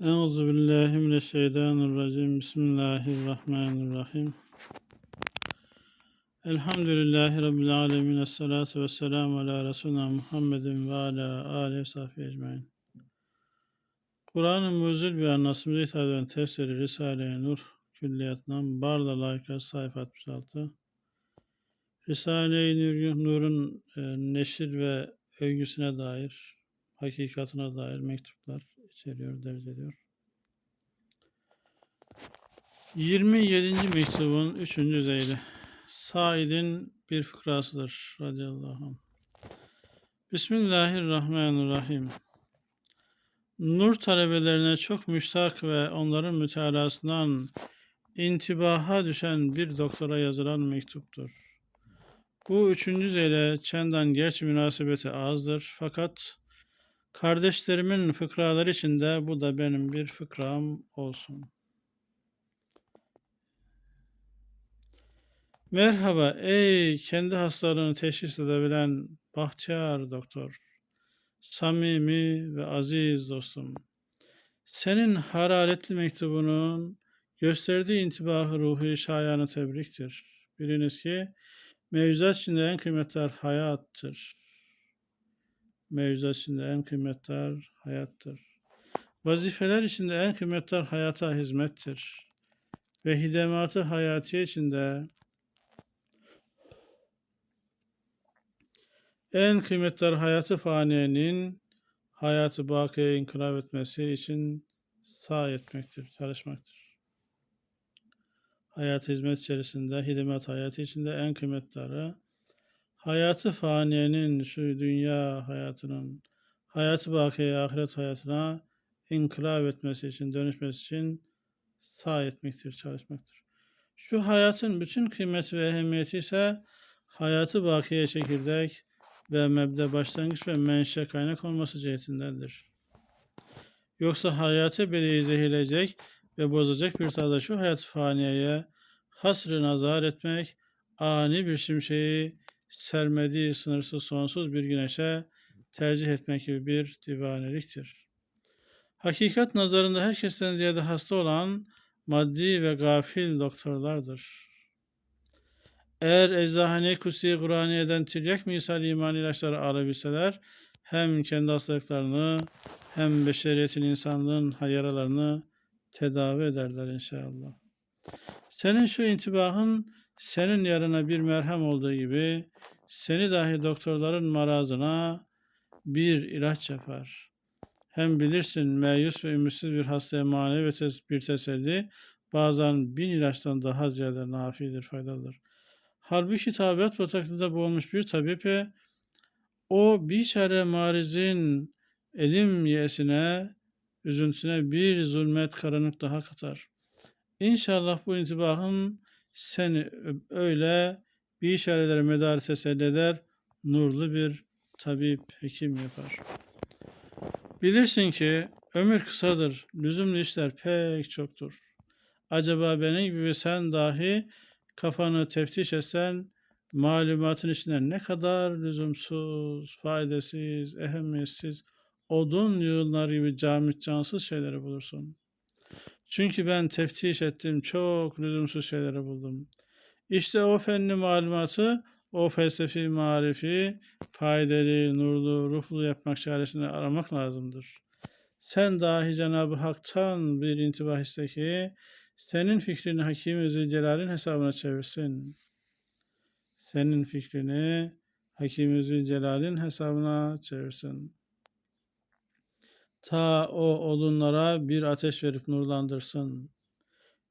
Euzu billahi mineşşeytanirracim. Bismillahirrahmanirrahim. Elhamdülillahi rabbil alamin. Essalatu vesselamu ala resulina Muhammedin ve ala alihi sahbihi ecmaîn. Kur'an-ı Mucizül bir anlasımıza hitap eden tefsiri Risale-i Nur külliyatından Barla Layıka sayfa 66. Risale-i Nur'un e, neşir ve övgüsüne dair, hakikatine dair mektuplar içeriyor, derc ediyor. 27. mektubun 3. zeyli. Said'in bir fıkrasıdır radıyallahu anh. Bismillahirrahmanirrahim. Nur talebelerine çok müştak ve onların mütalasından intibaha düşen bir doktora yazılan mektuptur. Bu üçüncü zeyle çendan geç münasebeti azdır fakat kardeşlerimin fıkraları içinde bu da benim bir fıkram olsun. Merhaba ey kendi hastalığını teşhis edebilen bahtiyar doktor. Samimi ve aziz dostum. Senin hararetli mektubunun gösterdiği intibahı ruhi şayanı tebriktir. Biliniz ki mevzuat içinde en kıymetli hayattır. Mevzuat içinde en kıymetli hayattır. Vazifeler içinde en kıymetli hayata hizmettir. Ve hidematı hayati içinde en kıymetli hayatı faniyenin hayatı bakiye inkılap etmesi için sağ etmektir, çalışmaktır. Hayat hizmet içerisinde, hizmet hayatı içinde en kıymetleri hayatı faniyenin, şu dünya hayatının, hayatı bakiye ahiret hayatına inkılap etmesi için, dönüşmesi için sağ etmektir, çalışmaktır. Şu hayatın bütün kıymeti ve ehemmiyeti ise hayatı bakiye çekirdek, ve mebde başlangıç ve menşe kaynak olması cihetindendir. Yoksa hayatı bedeyi zehirleyecek ve bozacak bir tarzda şu hayat faniyeye hasrı nazar etmek, ani bir şimşeği sermediği sınırsız sonsuz bir güneşe tercih etmek gibi bir divaneliktir. Hakikat nazarında herkesten ziyade hasta olan maddi ve gafil doktorlardır. Eğer eczahane kutsi Kur'aniye'den tiryak misal iman ilaçları alabilseler hem kendi hastalıklarını hem beşeriyetin insanlığın yaralarını tedavi ederler inşallah. Senin şu intibahın senin yarına bir merhem olduğu gibi seni dahi doktorların marazına bir ilaç yapar. Hem bilirsin meyus ve ümitsiz bir hastaya manevi ve bir teselli bazen bin ilaçtan daha ziyade nafidir, faydalıdır. Halbuki tabiat bataklığında boğulmuş bir tabipe o biçare marizin elim yesine, üzüntüsüne bir zulmet karanlık daha katar. İnşallah bu intibahın seni öyle bir işaretlere medar eder, nurlu bir tabip, hekim yapar. Bilirsin ki ömür kısadır, lüzumlu işler pek çoktur. Acaba benim gibi sen dahi kafanı teftiş etsen malumatın içinde ne kadar lüzumsuz, faydasız, ehemmiyetsiz, odun yığınları gibi camit cansız şeyleri bulursun. Çünkü ben teftiş ettim, çok lüzumsuz şeyleri buldum. İşte o fenli malumatı, o felsefi marifi, faydalı, nurlu, ruhlu yapmak çaresini aramak lazımdır. Sen dahi Cenab-ı Hak'tan bir intibah iste ki, senin fikrini Hakim-i Zülcelal'in hesabına çevirsin. Senin fikrini Hakim-i Zülcelal'in hesabına çevirsin. Ta o odunlara bir ateş verip nurlandırsın.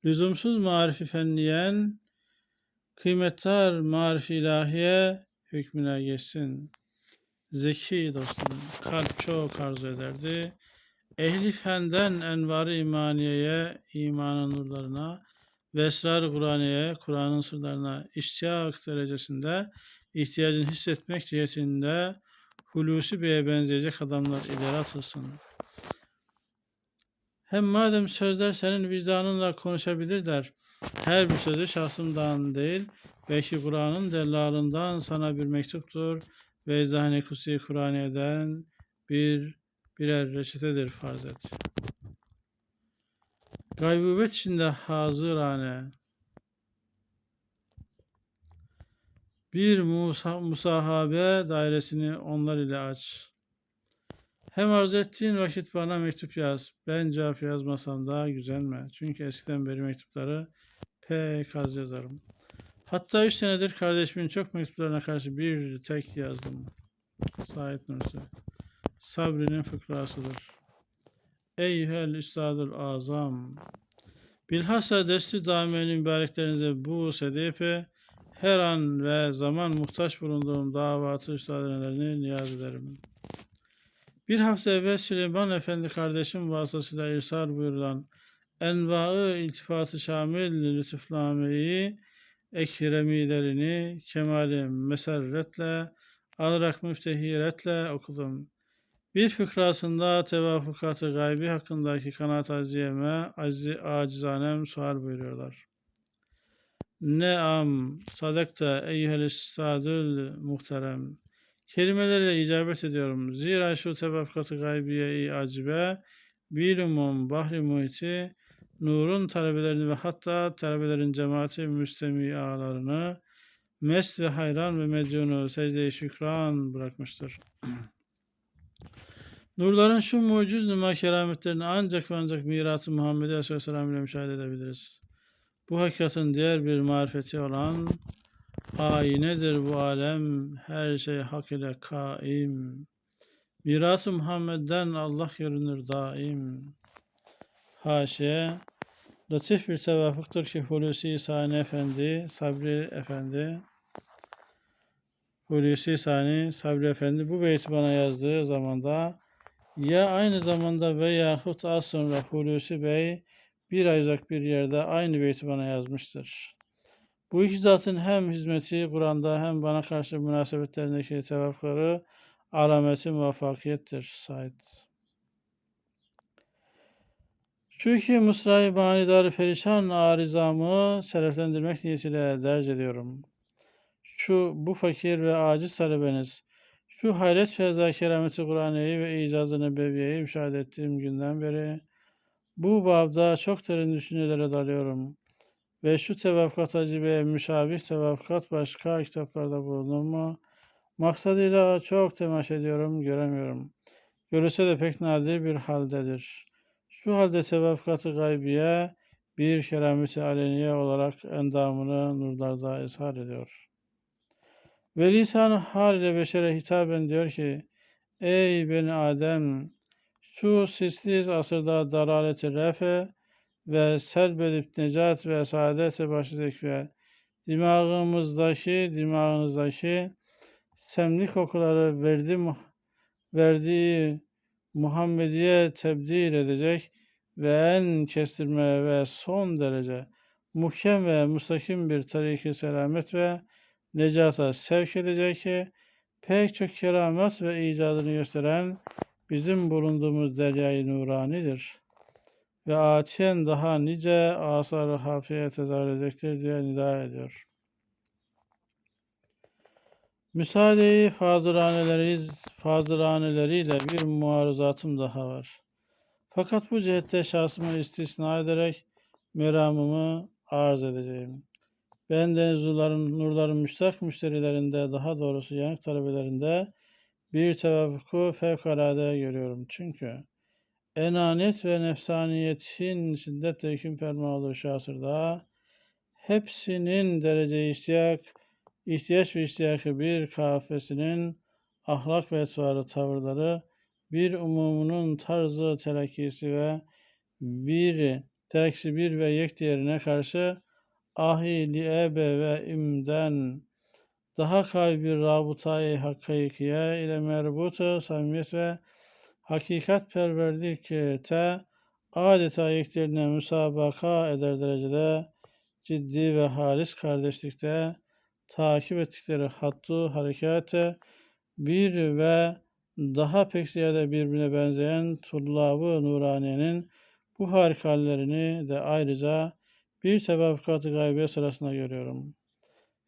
Lüzumsuz marifi fenniyen, kıymettar marifi ilahiye hükmüne geçsin. Zeki dostum, kalp çok arzu ederdi. Ehli fenden envar-ı imaniyeye, imanın nurlarına ve Kur'aniye, Kur'an'ın sırlarına iştiyak derecesinde ihtiyacını hissetmek cihetinde Hulusi Bey'e benzeyecek adamlar ileri atılsın. Hem madem sözler senin vicdanınla konuşabilirler, her bir sözü şahsımdan değil, belki Kur'an'ın dellalından sana bir mektuptur ve Zahane Kusi Kur'aniye'den bir birer reçetedir farz et. Gaybubet içinde hazırane. Bir musa, musahabe dairesini onlar ile aç. Hem arz ettiğin vakit bana mektup yaz. Ben cevap yazmasam daha güzel mi? Çünkü eskiden beri mektupları pek az yazarım. Hatta üç senedir kardeşimin çok mektuplarına karşı bir tek yazdım. Said Nursi. Sabrinin fıkrasıdır. Eyhel Üstadül Azam. Bilhassa desti daimenin mübareklerinize bu sedefe her an ve zaman muhtaç bulunduğum davatı üstadelerini niyaz ederim. Bir hafta evvel Süleyman Efendi kardeşim vasıtasıyla irsal buyurulan enva-ı iltifatı şamil lütufnameyi ekremilerini kemali meserretle alarak müftehiretle okudum. Bir fıkrasında tevafukatı gaybi hakkındaki kanaat aziyeme, aziz, acizanem sual buyuruyorlar. Neam sadakta eyyühel istadül muhterem. Kelimelerle icabet ediyorum. Zira şu tevafukatı gaybiye-i acibe, bilumum bahri muhiti, nurun talebelerini ve hatta talebelerin cemaati müstemialarını mest ve hayran ve medyunu secde-i şükran bırakmıştır. Nurların şu muciz numa ancak ve ancak mirat-ı Muhammed Aleyhisselam ile müşahede edebiliriz. Bu hakikatin diğer bir marifeti olan ayinedir bu alem, her şey hak ile kaim. Mirat-ı Muhammed'den Allah görünür daim. Haşiye, latif bir tevafuktur ki Hulusi Sani Efendi, Sabri Efendi, Hulusi Sani, Sabri Efendi bu beyti bana yazdığı zamanda ya aynı zamanda veyahut az sonra Hulusi Bey bir aylık bir yerde aynı beyti bana yazmıştır. Bu iki zatın hem hizmeti Kur'an'da hem bana karşı münasebetlerindeki tevafukları alameti muvaffakiyettir. Said. Şu iki mısrayı manidar perişan arizamı şereflendirmek niyetiyle derc ediyorum. Şu bu fakir ve aciz talebeniz, şu hayret feza kerameti Kur'an'ı ve icazı nebeviyeyi müşahede ettiğim günden beri bu babda çok derin düşüncelere dalıyorum. Ve şu tevafukat acibeye müşabih tevafukat başka kitaplarda bulunur mu? Maksadıyla çok temaş ediyorum, göremiyorum. Görülse de pek nadir bir haldedir. Şu halde tevafukatı gaybiye bir kerameti aleniye olarak endamını nurlarda izhar ediyor. Ve lisan hal ile beşere hitaben diyor ki, Ey beni Adem, şu sisli asırda dalaleti refe ve selbedip necat ve saadete başladık ve dimağımızdaki, dimağınızdaki semli kokuları verdi, verdiği Muhammediye tebdil edecek ve en kestirme ve son derece muhkem ve mustakim bir tariki selamet ve necata sevk edecek ki pek çok keramet ve icadını gösteren bizim bulunduğumuz deryayı nuranidir. Ve atiyen daha nice asar-ı hafiye tezahür edecektir diye nida ediyor. Müsaadeyi fazıraneleriz, fazıraneleriyle bir muarızatım daha var. Fakat bu cihette şahsımı istisna ederek meramımı arz edeceğim. Ben deniz nurların, nurların müştak müşterilerinde, daha doğrusu yanık talebelerinde bir tevafuku fevkalade görüyorum. Çünkü enanet ve nefsaniyetin şiddetle hüküm ferma olduğu şu asırda hepsinin derece ihtiyaç, ihtiyaç ve ihtiyacı bir kafesinin ahlak ve etvarı tavırları, bir umumunun tarzı telakkisi ve bir telakkisi bir ve yek diğerine karşı ahi liebe ve imden daha kay bir rabıtayı hakikiye ile merbutu samimiyet ve hakikat perverdikte adeta yeklerine müsabaka eder derecede ciddi ve halis kardeşlikte takip ettikleri hattı harekatı bir ve daha pek ziyade birbirine benzeyen tullabı nuraniyenin bu harikallerini de ayrıca bir tevafukat-ı gaybiye sırasında görüyorum.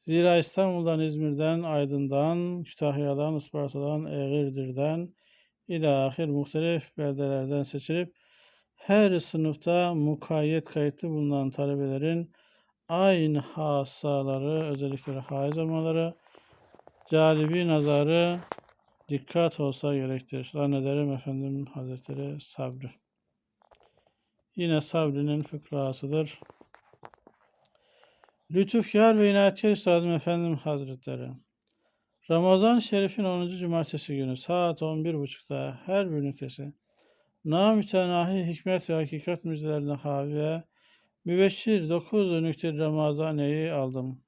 Zira İstanbul'dan, İzmir'den, Aydın'dan, Kütahya'dan, Isparta'dan, Eğirdir'den, ilahir muhtelif beldelerden seçilip her sınıfta mukayyet kayıtlı bulunan talebelerin aynı hasaları, özellikleri haiz olmaları, calibi nazarı dikkat olsa gerektir. Zannederim efendim Hazretleri Sabri. Yine Sabri'nin fıkrasıdır. Lütufkar ve inayetkar Üstadım Efendim Hazretleri. Ramazan Şerif'in 10. Cumartesi günü saat 11.30'da her bir ünitesi namütenahi hikmet ve hakikat müjdelerine havi ve mübeşşir 9 nükte Ramazane'yi aldım.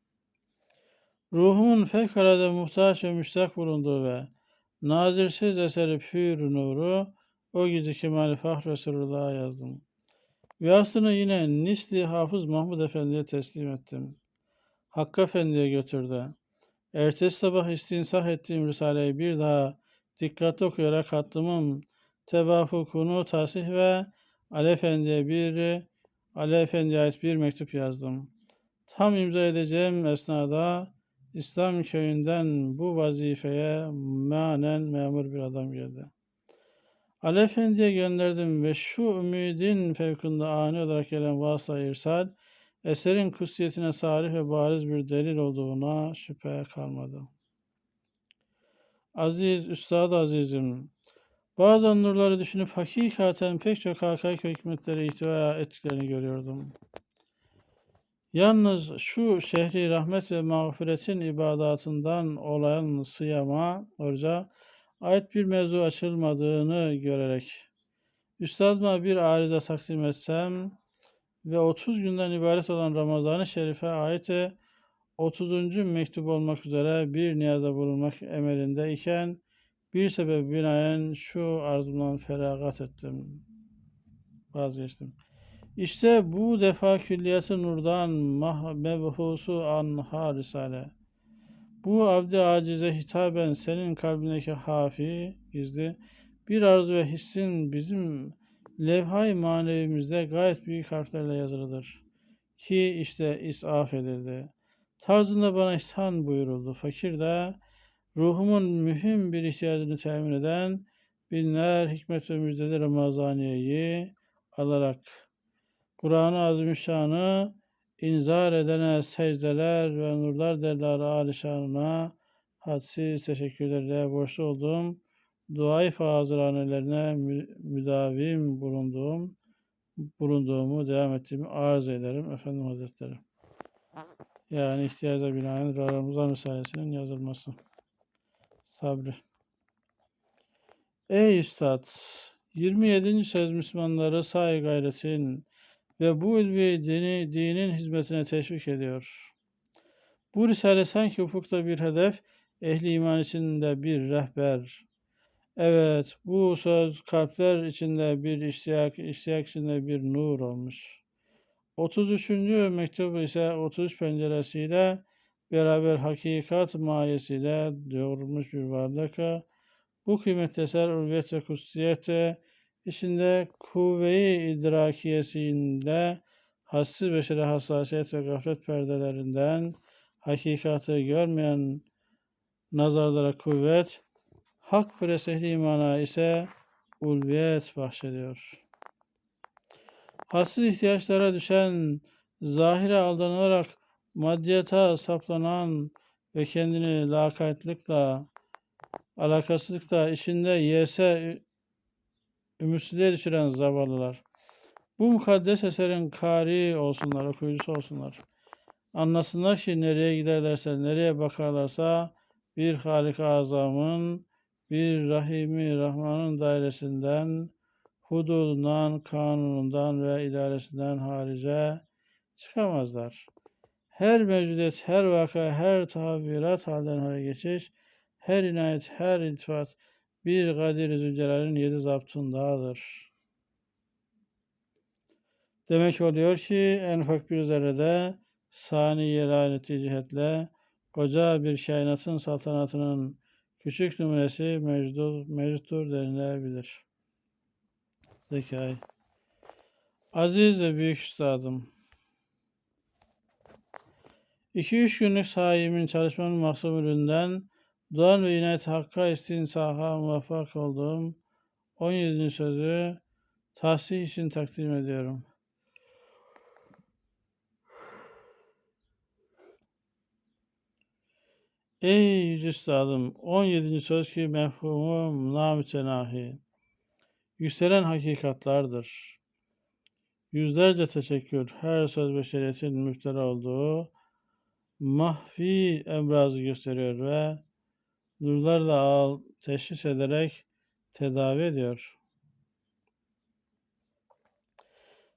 Ruhumun fevkalade muhtaç ve müştak bulunduğu ve nazirsiz eseri pür nuru o gece Kemal Fahr ve Sırrıllah'a yazdım. Ve aslını yine Nisli Hafız Mahmud Efendi'ye teslim ettim. Hakkı Efendi'ye götürdü. Ertesi sabah istinsah ettiğim Risale'yi bir daha dikkatli okuyarak hattımın tevafukunu tasih ve Ali Efendi'ye bir Ali Efendi'ye ait bir mektup yazdım. Tam imza edeceğim esnada İslam köyünden bu vazifeye manen memur bir adam geldi. Ali Efendi'ye gönderdim ve şu ümidin fevkinde ani olarak gelen vasıta irsal, eserin kutsiyetine sarih ve bariz bir delil olduğuna şüphe kalmadı. Aziz, Üstad Azizim, bazen nurları düşünüp hakikaten pek çok hakaik ve hikmetleri ihtiva ettiklerini görüyordum. Yalnız şu şehri rahmet ve mağfiretin ibadatından olan sıyama, oruca ait bir mevzu açılmadığını görerek Üstadıma bir arıza takdim etsem ve 30 günden ibaret olan Ramazan-ı Şerif'e ait 30. mektup olmak üzere bir niyaza bulunmak emelindeyken bir sebep binaen şu arzumdan feragat ettim. Vazgeçtim. İşte bu defa külliyatı nurdan mebhusu anha risale. Bu abdi acize hitaben senin kalbindeki hafi, gizli bir arzu ve hissin bizim levhay manevimizde gayet büyük harflerle yazılıdır. Ki işte isaf edildi. Tarzında bana ihsan buyuruldu. Fakir de ruhumun mühim bir ihtiyacını temin eden binler hikmet ve müjdeli Ramazaniye'yi alarak Kur'an-ı Azimüşşan'ı inzar edene secdeler ve nurlar derler alişanına hadsiz teşekkürlerle borçlu olduğum duayı fazıranelerine müdavim bulunduğum bulunduğumu devam ettiğimi arz ederim Efendim Hazretleri. Yani ihtiyaca binaen Ramazan Risalesi'nin yazılması. Sabri. Ey Üstad! 27. söz Müslümanları say gayretin ve bu ulvi dini, dinin hizmetine teşvik ediyor. Bu risale sanki ufukta bir hedef, ehli iman içinde bir rehber. Evet, bu söz kalpler içinde bir iştiyak, iştiyak içinde bir nur olmuş. 33. mektubu ise 33 penceresiyle beraber hakikat mayesiyle doğrulmuş bir varlık. Bu kıymetli eser ulviyet ve kutsiyet içinde kuvve-i idrakiyesinde hassiz beşeri hassasiyet ve gaflet perdelerinden hakikati görmeyen nazarlara kuvvet, hak ve sehli imana ise ulviyet bahşediyor. Hassiz ihtiyaçlara düşen, zahire aldanarak maddiyata saplanan ve kendini lakaytlıkla, alakasızlıkla içinde yese ümitsizliğe düşüren zavallılar. Bu mukaddes eserin kari olsunlar, okuyucusu olsunlar. Anlasınlar ki nereye giderlerse, nereye bakarlarsa bir Halik-i Azam'ın, bir Rahimi Rahman'ın dairesinden, hududundan, kanunundan ve idaresinden harice çıkamazlar. Her mevcudiyet, her vaka, her tabirat halden hale geçiş, her inayet, her iltifat, bir Kadir Zülcelal'in yedi zaptındadır. Demek oluyor ki en ufak bir zerrede saniye laneti cihetle koca bir kainatın saltanatının küçük numunesi mevcut, mevcuttur denilebilir. Zekai. Aziz ve büyük üstadım. 2-3 günlük sahibimin çalışmanın mahsumülünden Doğan ve inayet hakka istinsaha muvaffak olduğum 17. sözü tahsih için takdim ediyorum. Ey yüce üstadım, 17. söz ki mefhumu namütenahi. Yükselen hakikatlardır. Yüzlerce teşekkür, her söz beşeriyetin müptela olduğu mahfi emrazı gösteriyor ve nurlarla al teşhis ederek tedavi ediyor.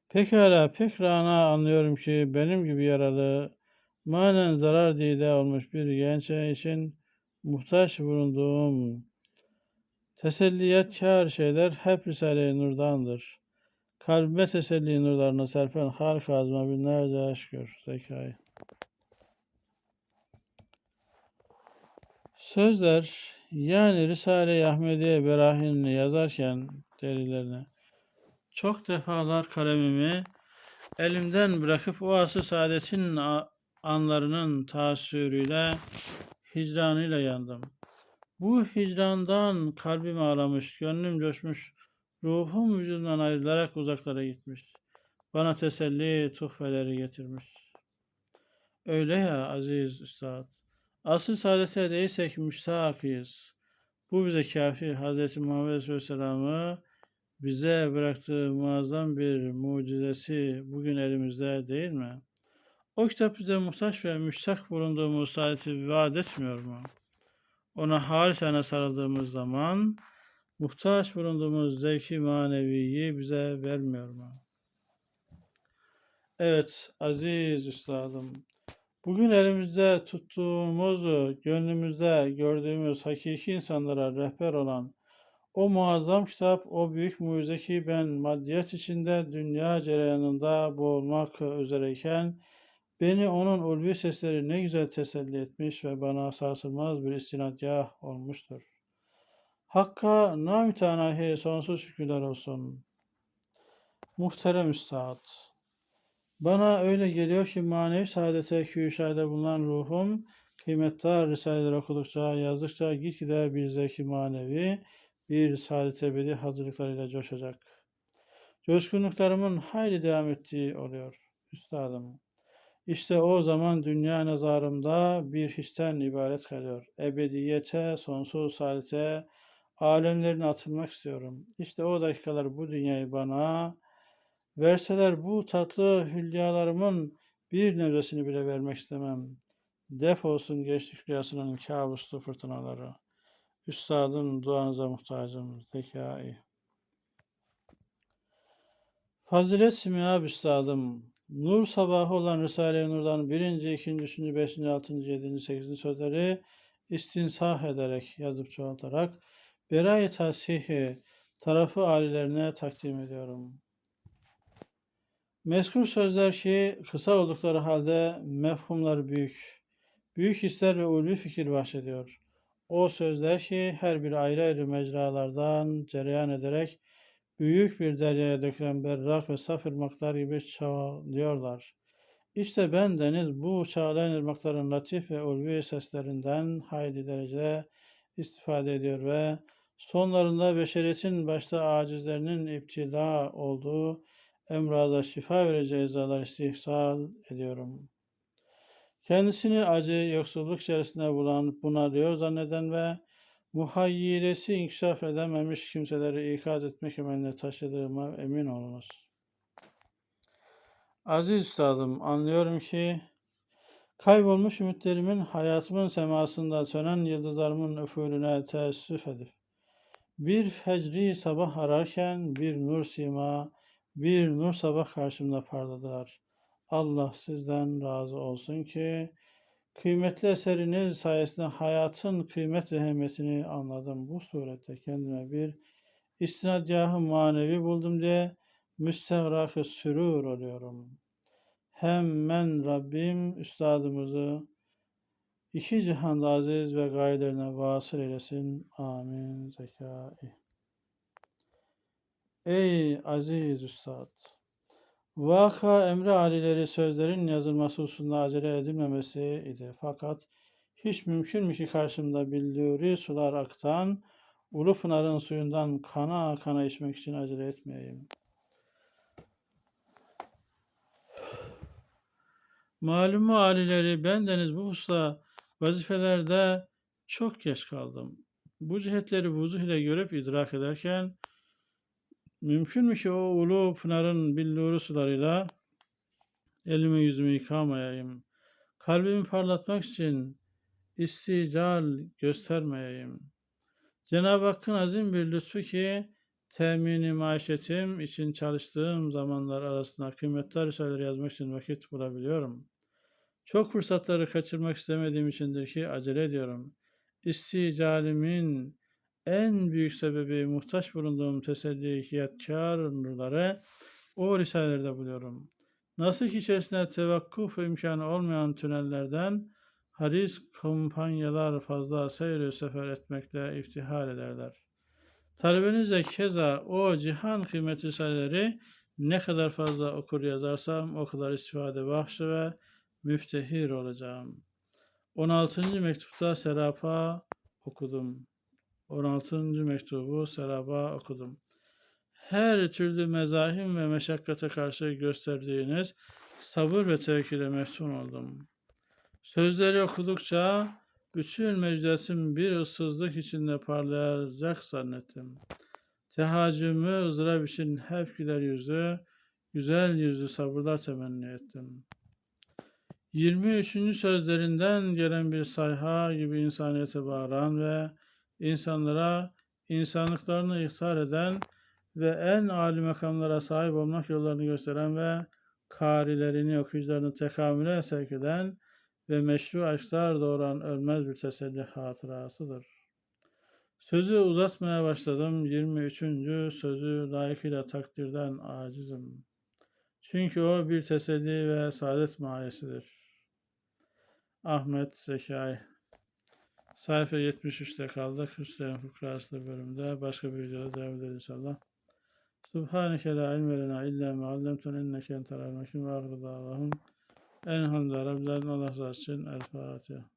Pekala, pek rana anlıyorum ki benim gibi yaralı, manen zarar dide olmuş bir genç için muhtaç bulunduğum teselliyetkar şeyler hep Risale-i Nur'dandır. Kalbime teselli nurlarını serpen harika azma binlerce şükür zekayı. Sözler yani Risale-i Ahmediye Berahin'ini yazarken derilerine çok defalar kalemimi elimden bırakıp o asıl saadetin anlarının taasürüyle, hicranıyla yandım. Bu hicrandan kalbim ağlamış, gönlüm coşmuş, ruhum vücudumdan ayrılarak uzaklara gitmiş. Bana teselli tuhfeleri getirmiş. Öyle ya aziz üstad. Asıl saadete değilsek müştakıyız. Bu bize kafi. Hz. Muhammed Aleyhisselam'ı bize bıraktığı muazzam bir mucizesi bugün elimizde değil mi? O kitap bize muhtaç ve müştak bulunduğumuz saadeti vaat etmiyor mu? Ona halisane sarıldığımız zaman muhtaç bulunduğumuz zevki maneviyi bize vermiyor mu? Evet aziz üstadım. Bugün elimizde tuttuğumuz, gönlümüzde gördüğümüz hakiki insanlara rehber olan o muazzam kitap, o büyük mucize ki ben maddiyat içinde dünya cereyanında boğulmak üzereyken beni onun ulvi sesleri ne güzel teselli etmiş ve bana sarsılmaz bir istinadgah olmuştur. Hakka namütenahi sonsuz şükürler olsun. Muhterem Üstad, bana öyle geliyor ki manevi saadete küşade bulunan ruhum, kıymetli risaleler okudukça, yazdıkça gitgide bir zevki manevi, bir saadet ebedi hazırlıklarıyla coşacak. Coşkunluklarımın hayli devam ettiği oluyor, Üstadım. İşte o zaman dünya nazarımda bir histen ibaret kalıyor. Ebediyete, sonsuz saadete, alemlerine atılmak istiyorum. İşte o dakikalar bu dünyayı bana verseler bu tatlı hülyalarımın bir nevresini bile vermek istemem. Def olsun geçtik rüyasının kabuslu fırtınaları. Üstadın duanıza muhtacım zekai. Fazilet Simya Üstadım, Nur sabahı olan Risale-i Nur'dan birinci, ikinci, üçüncü, beşinci, altıncı, yedinci, sekizinci sözleri istinsah ederek, yazıp çoğaltarak Beray-ı Tasihi tarafı alilerine takdim ediyorum. Mezkur sözler ki kısa oldukları halde mefhumları büyük, büyük hisler ve ulvi fikir bahşediyor. O sözler ki her bir ayrı ayrı mecralardan cereyan ederek büyük bir deryaya dökülen berrak ve saf ırmaklar gibi çağlıyorlar. İşte ben deniz bu çağlayan ırmakların latif ve ulvi seslerinden hayli derecede istifade ediyor ve sonlarında beşeriyetin başta acizlerinin iptila olduğu emrada şifa vereceği eczalar istihsal ediyorum. Kendisini acı, yoksulluk içerisinde bulan, bunalıyor zanneden ve muhayyilesi inkişaf edememiş kimseleri ikaz etmek emeline taşıdığıma emin olunuz. Aziz üstadım, anlıyorum ki kaybolmuş ümitlerimin hayatımın semasında sönen yıldızlarımın üfülüne teessüf edip bir fecri sabah ararken bir nur sima, bir nur sabah karşımda parladılar. Allah sizden razı olsun ki kıymetli eseriniz sayesinde hayatın kıymet ve ehemmiyetini anladım. Bu surette kendime bir istinadgahı manevi buldum diye müstevrak-ı sürur oluyorum. Hem ben Rabbim üstadımızı iki cihanda aziz ve gayelerine vasıl eylesin. Amin. Zekai. Ey aziz üstad! Vaka emri alileri sözlerin yazılması hususunda acele edilmemesi idi. Fakat hiç mümkünmüş ki karşımda billuri sular aktan, ulu pınarın suyundan kana kana içmek için acele etmeyeyim. Malumu alileri bendeniz bu hususta vazifelerde çok geç kaldım. Bu cihetleri vuzuh ile görüp idrak ederken mümkün mü o ulu pınarın billuru sularıyla elimi yüzümü yıkamayayım. Kalbimi parlatmak için istical göstermeyeyim. Cenab-ı Hakk'ın azim bir lütfu ki temini maişetim için çalıştığım zamanlar arasında kıymetli risaleleri yazmak için vakit bulabiliyorum. Çok fırsatları kaçırmak istemediğim içindir ki acele ediyorum. İsticalimin en büyük sebebi muhtaç bulunduğum teselliyetkar nurları o risalelerde buluyorum. Nasıl ki içerisinde tevakkuf imkanı olmayan tünellerden haris kampanyalar fazla seyir sefer etmekle iftihar ederler. Talebeniz de keza o cihan kıymetli risaleleri ne kadar fazla okur yazarsam o kadar istifade bahşi ve müftehir olacağım. 16. mektupta Serap'a okudum. 16. mektubu Serap'a okudum. Her türlü mezahim ve meşakkate karşı gösterdiğiniz sabır ve tevekküle meftun oldum. Sözleri okudukça bütün meclisim bir ıssızlık içinde parlayacak zannettim. Tehacümü ızdırap için hep güler yüzlü, güzel yüzlü sabırlar temenni ettim. 23. sözlerinden gelen bir sayha gibi insaniyete bağıran ve insanlara insanlıklarını ihtar eden ve en âli makamlara sahip olmak yollarını gösteren ve karilerini, okuyucularını tekamüle sevk eden ve meşru aşklar doğuran ölmez bir teselli hatırasıdır. Sözü uzatmaya başladım. 23. sözü layıkıyla takdirden acizim. Çünkü o bir teselli ve saadet mahiyesidir. Ahmet Zekai Sayfa 73'te kaldık. Hüsreyn Fıkrası bölümde. Başka bir videoda devam ederiz inşallah. Subhaneke la ilme lena illa ma allamtun inneke entel alim ve argı davahum. Elhamdülillah Rabbil Alemin. Allah razı olsun. El Fatiha.